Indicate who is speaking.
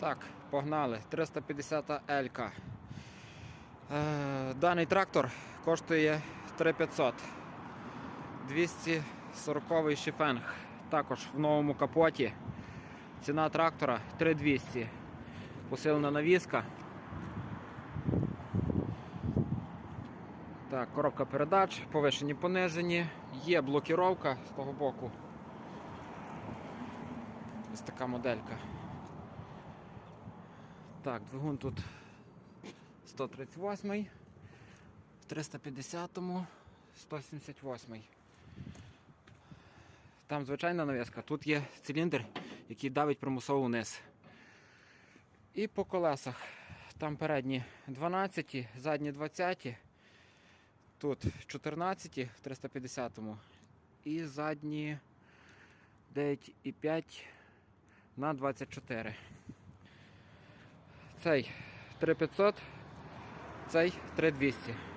Speaker 1: Так, погнали. 350 Елька. Е, Даний трактор коштує 3500. 240 шифенг. Також в новому капоті. Ціна трактора 3200. Посилена навіска. Так, коробка передач, повишені понижені. Є блокіровка з того боку. Ось така моделька. Так, двигун тут 138, в 350, 178. Там звичайна навіска, тут є циліндр, який давить примусово вниз. І по колесах. Там передні 12, задні 20, тут 14 в 350 і задні 9,5 на 24. Цей 3500, цей 3200.